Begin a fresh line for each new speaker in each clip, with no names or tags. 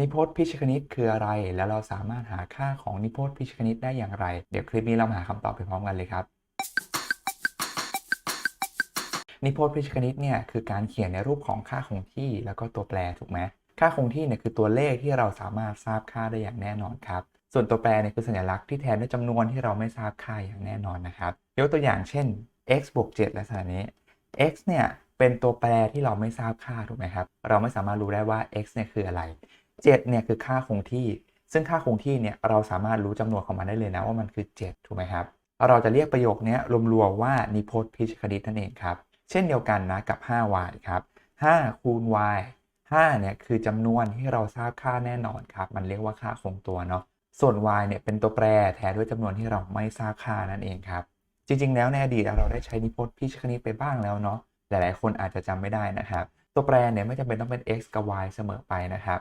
นิพจน์พิชคณิตคืออะไร แล้วเราสามารถหาค่าของนิพจน์พิชคณิตได้อย่างไร เดี๋ยวคลิปนี้เรามาหาคำตอบไปพร้อมกันเลยครับนิพจน์พิชคณิตเนี่ยคือการเขียนในรูปของค่าคงที่แล้วก็ตัวแปรถูกไหมค่าคงที่เนี่ยคือตัวเลขที่เราสามารถทราบค่าได้อย่างแน่นอนครับ ส่วนตัวแปรเนี่ยคือสัญลักษณ์ที่แทนด้วยจำนวนที่เราไม่ทราบค่าอย่างแน่นอนนะครับยกตัวอย่างเช่น x บวก7ลักษณะนี้ x เนี่ยเป็นตัวแปรที่เราไม่ทราบค่าถูกไหมครับ เราไม่สามารถรู้ได้ว่า x เนี่ยคืออะไร 7เนี่ยคือค่าคงที่ ซึ่งค่าคงที่เนี่ยเราสามารถรู้จำนวนของมันได้เลยนะว่ามันคือ 7 ถูกไหมครับ เราจะเรียกประโยคนี้รวมๆว่านิพจน์พิชคณิตนั่นเองครับ เช่นเดียวกันนะกับ 5y ครับ5คูณ y 5เนี่ยคือจำนวนที่เราทราบค่าแน่นอนครับ มันเรียกว่าค่าคงตัวเนาะ ส่วน y เนี่ยเป็นตัวแปรแทนด้วยจำนวนที่เราไม่ทราบค่านั่นเองครับ จริง ๆ แล้วในอดีตเราได้ใช้นิพจน์พิชคณิตไปบ้างแล้วเนาะ หลายๆ คนอาจจะจำไม่ได้นะครับ ตัวแปรเนี่ยไม่จำเป็นต้องเป็น x กับ y เสมอไปนะครับ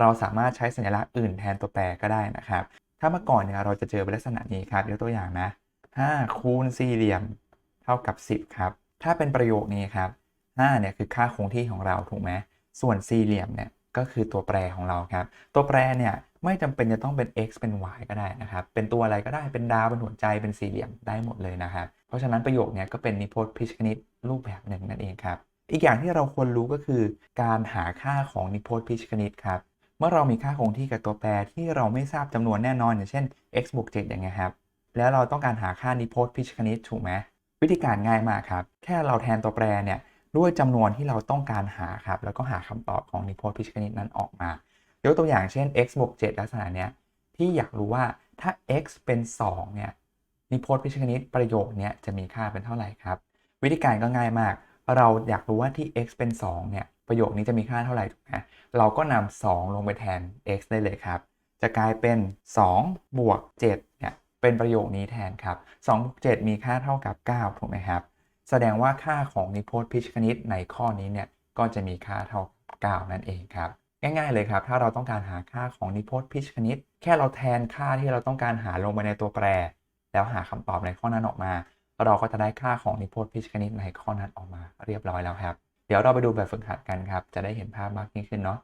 เราสามารถใช้สัญลักษณ์อื่นแทนตัวแปรก็ได้นะครับ ถ้าเมื่อก่อนเนี่ยเราจะเจอเป็นลักษณะนี้ครับยกตัวอย่างนะ5คูณสี่เหลี่ยมเท่ากับ 10 ครับ ถ้าเป็นประโยคนี้ครับ5เนี่ยคือค่าคงที่ของเราถูกไหมส่วนสี่เหลี่ยมเนี่ยก็คือตัวแปรของเราครับ ตัวแปรเนี่ยไม่จำเป็นจะต้องเป็น x เป็น y ก็ได้นะครับ เป็นตัวอะไรก็ได้ เป็นดาว เป็นหัวใจ เป็นสี่เหลี่ยมได้หมดเลยนะครับ เพราะฉะนั้นประโยคนี้ก็เป็นนิพจน์พิชคณิตรูปแบบหนึ่งนั่นเองครับ อีกอย่างที่เราควรรู้ก็คือ การหาค่าของนิพจน์พิชคณิตครับ เมื่อเรามีค่าคงที่กับตัวแปรที่เราไม่ทราบจำนวนแน่นอนอย่างเช่น x บวก7อย่างเงี้ยครับ แล้วเราต้องการหาค่านิพจน์พิชคณิตถูกไหมวิธีการง่ายมากครับ แค่เราแทนตัวแปรเนี่ยด้วยจำนวนที่เราต้องการหาครับ แล้วก็หาคำตอบของนิพจน์พิชคณิตนั้นออกมา ยกตัวอย่างเช่น x บวก7ลักษณะเนี้ยที่อยากรู้ว่าถ้า x เป็น2เนี่ยนิพจน์พิชคณิตประโยคเนี้ยจะมีค่าเป็นเท่าไหร่ครับ วิธีการก็ง่ายมาก เราอยากรู้ว่าที่ x เป็น2เนี่ย ประโยคนี้จะมีค่าเท่าไหร่ถูกไหมเราก็นำ2ลงไปแทน x ได้เลยครับ จะกลายเป็น 2 บวก7เนี่ยเป็นประโยคนี้แทนครับ2บวก7มีค่าเท่ากับ 9 ถูกไหมครับ แสดงว่าค่าของนิพจน์พิชคณิตในข้อนี้เนี่ยก็จะมีค่าเท่ากับ9นั่นเองครับ ง่ายๆเลยครับ ถ้าเราต้องการหาค่าของนิพจน์พิชคณิต แค่เราแทนค่าที่เราต้องการหาลงไปในตัวแปร แล้วหาคำตอบในข้อนั้นออกมา เราก็จะได้ค่าของนิพจน์พิชคณิตในข้อนั้นออกมาเรียบร้อยแล้วครับ เดี๋ยวเราไปดูแบบฝึกหัดกันครับ จะได้เห็นภาพมากยิ่งขึ้นเนาะ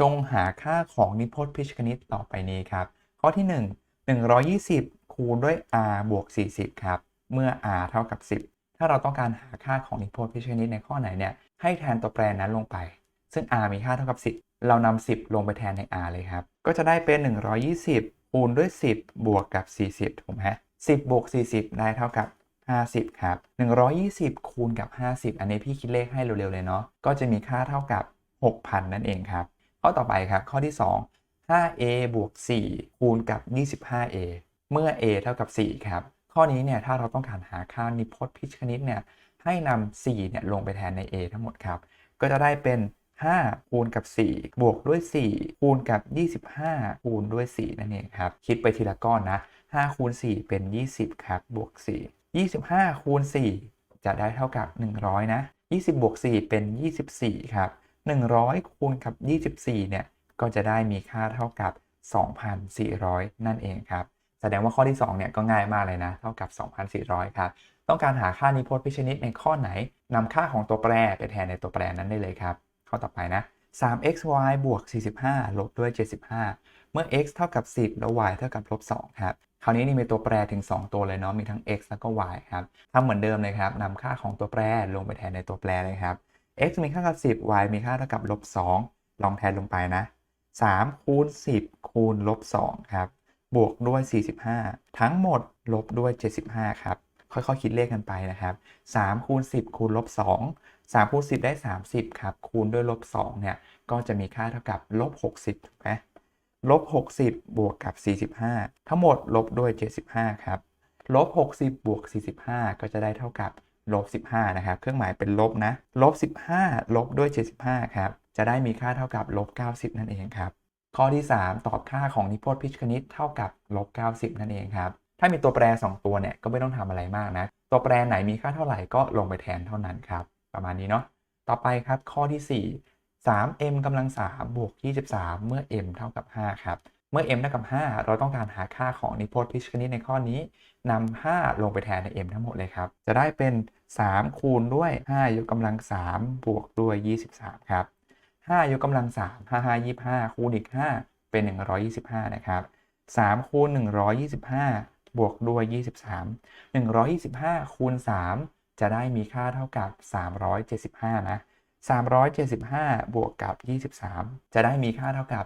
จงหาค่าของนิพจน์พิชคณิตต่อไปนี้ครับ ข้อที่ 1 120 คูณด้วย r บวก 40 ครับ เมื่อ r เท่ากับ 10 ถ้าเราต้องการหาค่าของนิพจน์พิชคณิตในข้อไหนเนี่ย ให้แทนตัวแปรนั้นลงไป ซึ่ง r มีค่าเท่ากับ 10 เรานำ10 ลงไปแทนใน r เลยครับ ก็จะได้เป็น 120 คูณด้วย 10 บวกกับ 40 ถูกไหม10บวก40 ได้เท่ากับ 50 ครับ 120 คูณกับ 50 อันนี้พี่คิดเลขให้เร็วๆเลยเนาะ ก็จะมีค่าเท่ากับ 6,000 นั่นเองครับ ข้อต่อไปครับ ข้อที่ 2 5a บวก 4 คูณกับ 25a เมื่อ a เท่ากับ 4 ครับ ข้อนี้เนี่ย ถ้าเราต้องการหาค่านิพจน์พิชคณิตเนี่ย ให้นำ4เนี่ยลงไปแทนใน a ทั้งหมดครับ ก็จะได้เป็น 5 คูณกับ 4 บวกด้วย 4 คูณกับ 25 คูณด้วย 4 นั่นเองครับ คิดไปทีละก้อนนะ 5 คูณ 4 เป็น 20 ครับ บวก 4 25 คูณ 4 จะได้เท่ากับ 100 นะ 20 บวก 4 เป็น 24 ครับ 100 คูณกับ 24 เนี่ย ก็จะได้มีค่าเท่ากับ 2,400 นั่นเองครับ แสดงว่าข้อที่ 2 เนี่ย ก็ง่ายมากเลยนะ เท่ากับ 2,400 ครับ ต้องการหาค่านิพจน์พิชคณิตในข้อไหนนำค่าของตัวแปรไปแทนในตัวแปรนั้นได้เลยครับ ข้อต่อไปนะ 3xy บวก 45 ลบด้วย 75 เมื่อ x เท่ากับ 10 แล้ว y เท่ากับลบ2ครับ คราวนี้นี่มีตัวแปรถึง 2 ตัวเลยเนาะ มีทั้ง x แล้วก็ y ครับทำเหมือนเดิมเลยครับนำค่าของตัวแปรลงไปแทนในตัวแปรเลยครับ x มีค่ากับ 10 y มีค่าเท่ากับลบ2ลองแทนลงไปนะ 3 คูณ 10 คูณลบ2ครับ บวกด้วย 45 ทั้งหมดลบด้วย 75 ครับ ค่อยๆ คิดเลขกันไปนะครับ 3 คูณ 10 คูณลบ2 3คูณ10 ได้ 30 ครับ คูณด้วยลบ2เนี่ย ก็จะมีค่าเท่ากับลบ60ถูกไหมลบ60 บวกกับ 45 ทั้งหมดลบด้วย 75 ครับ ลบ 60 บวก 45 ก็จะได้เท่ากับลบ 15 นะครับ เครื่องหมายเป็นลบนะ ลบ 15 ลบด้วย 75 ครับ จะได้มีค่าเท่ากับลบ 90 นั่นเองครับ ข้อที่ 3 ตอบค่าของนิพจน์พิชคณิตเท่ากับลบ 90 นั่นเองครับ ถ้ามีตัวแปร 2 ตัวเนี่ย ก็ไม่ต้องทำอะไรมากนะ ตัวแปรไหนมีค่าเท่าไหร่ก็ลงไปแทนเท่านั้นครับ ประมาณนี้เนาะต่อไปครับข้อที่ 4 3m กำลัง3บวก23 เมื่อ m เท่ากับ 5 ครับ เมื่อ m เท่ากับ 5 เราต้องการหาค่าของนิพจน์พิชคณิตในข้อนี้นำ5ลงไปแทนใน m ทั้งหมดเลยครับ จะได้เป็น 3 คูณด้วย 5 ยกกำลัง 3 บวกด้วย 23 ครับ 5 ยกกำลัง 3 5 5 25 คูณอีก 5 เป็น 125 นะครับ 3 คูณ 125 บวกด้วย 23 125 คูณ 3 จะได้มีค่าเท่ากับ 375 นะ 375 บวกกับ 23 จะได้มีค่าเท่ากับ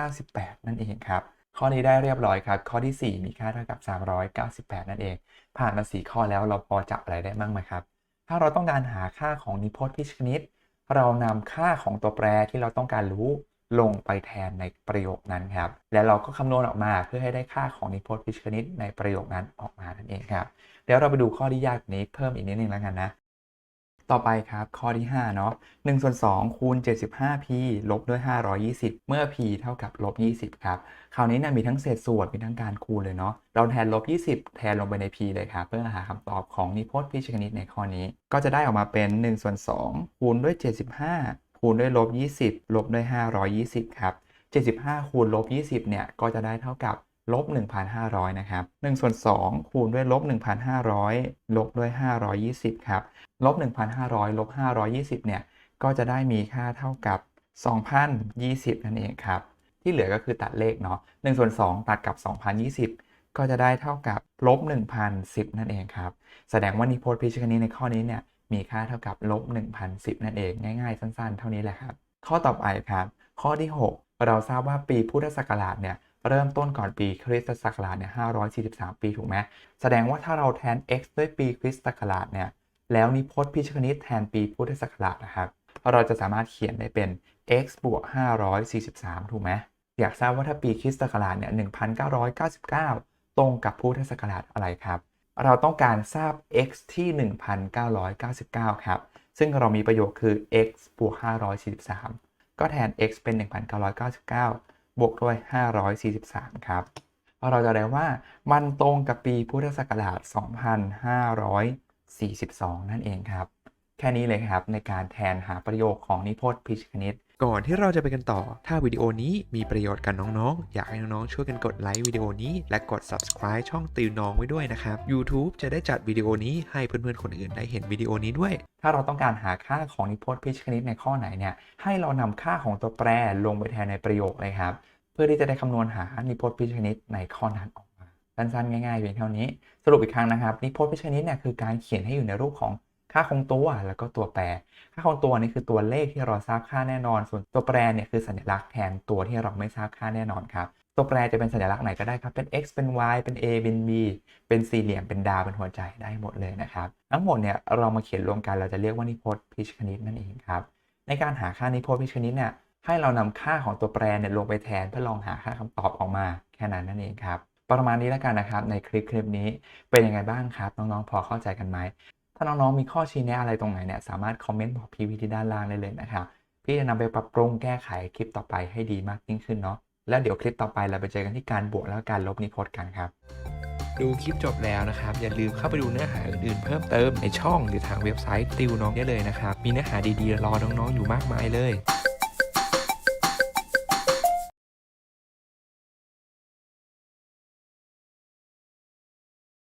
398 นั่นเองครับ ข้อนี้ได้เรียบร้อยครับ ข้อที่ 4 มีค่าเท่ากับ 398 นั่นเอง ผ่านมา 4 ข้อแล้วเราพอจับอะไรได้บ้างไหมครับ ถ้าเราต้องการหาค่าของนิพจน์พิชคณิต เรานำค่าของตัวแปรที่เราต้องการรู้ลงไปแทนในประโยคนั้นครับ และเราก็คำนวณออกมาเพื่อให้ได้ค่าของนิพจน์พิชคณิตในประโยคนั้นออกมานั่นเองครับ เดี๋ยวเราไปดูข้อที่ยากกว่านี้เพิ่มอีกนิดนึงแล้วกันนะ ต่อไปครับข้อที่5เนาะ1ส่วน2คูณ 75p ลบด้วย 520 เมื่อ p เท่ากับลบ20 ครับคราวนี้เนี่ยมีทั้งเศษส่วนมีทั้งการคูณเลยเนาะเราแทนลบ20 แทนลงไปใน p เลยครับเพื่อหาคำตอบของนิพจน์พิชคณิตในข้อนี้ ก็จะได้ออกมาเป็น1ส่วน2คูณด้วย 75 คูณด้วยลบ20 ลบด้วย 520 ครับ75คูณลบ20เนี่ยก็จะได้เท่ากับ ลบ 1,500 นะครับ1ส่วน2คูณด้วยลบ 1,500 ลบด้วย 520 ครับ ลบ 1,500 ลบ 520 เนี่ย ก็จะได้มีค่าเท่ากับ 2,020 นั่นเองครับ ที่เหลือก็คือตัดเลขเนาะ1ส่วน2ตัดกับ 2,020 ก็จะได้เท่ากับลบ 1,010 นั่นเองครับ แสดงว่านิพจน์พิชคณิตในข้อนี้เนี่ย มีค่าเท่ากับลบ 1,010 นั่นเอง ง่ายๆ สั้นๆ เท่านี้แหละครับ ข้อต่อไปครับ ข้อที่ 6 เราทราบว่าปีพุทธศักราชเนี่ย เริ่มต้นก่อนปีคริสตศักราชเนี่ย543 ปีถูกไหมแสดงว่าถ้าเราแทน x ด้วยปีคริสตศักราชเนี่ยแล้วนิพจน์พิชคณิตแทนปีพุทธศักราชนะครับ เราจะสามารถเขียนได้เป็น x บวก543 ถูกไหมอยากทราบว่าถ้าปีคริสตศักราชเนี่ย1999 ตรงกับพุทธศักราชอะไรครับ เราต้องการทราบ x ที่ 1999 ครับ ซึ่งเรามีประโยคคือ x บวก543 ก็แทน x เป็น 1999 บวกด้วย 543 ครับเราจะได้ว่ามันตรงกับปีพุทธศักราช 2542 นั่นเองครับ แค่นี้เลยครับในการแทนหาประโยคของนิพจน์พิชคณิต
ก่อนที่เราจะไปกันต่อ ถ้าวิดีโอนี้มีประโยชน์กับน้องๆ อยากให้น้องๆ ช่วยกันกดไลค์วิดีโอนี้ และกด subscribe ช่องติวน้องไว้ด้วยนะครับ YouTube จะได้จัดวิดีโอนี้ให้เพื่อนๆ คนอื่นได้เห็นวิดีโอนี้ด้วย
ถ้าเราต้องการหาค่าของนิพจน์พิชคณิตในข้อไหนเนี่ย ให้เรานำค่าของตัวแปรลงไปแทนในประโยคเลยครับ เพื่อที่จะได้คำนวณหานิพจน์พิชคณิตในข้อนั้นออกมา สั้นๆ ง่ายๆเพียงเท่านี้ สรุปอีกครั้งนะครับ นิพจน์พิชคณิตเนี่ยคือการเขียนให้อยู่ในรูปของ ค่าคงตัวแล้วก็ตัวแปร ค่าคงตัวนี่คือตัวเลขที่เราทราบค่าแน่นอน ส่วนตัวแปรเนี่ยคือสัญลักษณ์แทนตัวที่เราไม่ทราบค่าแน่นอนครับตัวแปรจะเป็นสัญลักษณ์ไหนก็ได้ครับ เป็น x เป็น y เป็น a เป็น b เป็นสี่เหลี่ยม เป็นดาว เป็นหัวใจได้หมดเลยนะครับ ทั้งหมดเนี่ยเรามาเขียนรวมกันเราจะเรียกว่านิพจน์พิชคณิตนั่นเองครับ ในการหาค่านิพจน์พิชคณิตเนี่ยให้เรานำค่าของตัวแปรเนี่ยลงไปแทนเพื่อลองหาค่าคำตอบออกมาแค่นั้นนั่นเองครับ ประมาณนี้แล้วกันนะครับในคลิปคลิปนี้เป็นยังไงบ้างครับ น้องๆพอเข้าใจกันไหม ถ้าน้องๆมีข้อชี้แนะอะไรตรงไหนเนี่ยสามารถคอมเมนต์บอกพี่วิที่ด้านล่างได้เลยนะครับพี่จะนำไปปรับปรุงแก้ไขคลิปต่อไปให้ดีมากยิ่งขึ้นเนาะแล้วเดี๋ยวคลิปต่อไปเราไปเจอกันที่การบวกแล้วการลบนิพจน์กันครับ
ดูคลิปจบแล้วนะครับ อย่าลืมเข้าไปดูเนื้อหาอื่นๆ เพิ่มเติมในช่องหรือทางเว็บไซต์ติวน้องได้เลยนะครับ มีเนื้อหาดีๆ รอน้องๆอยู่มากมายเลย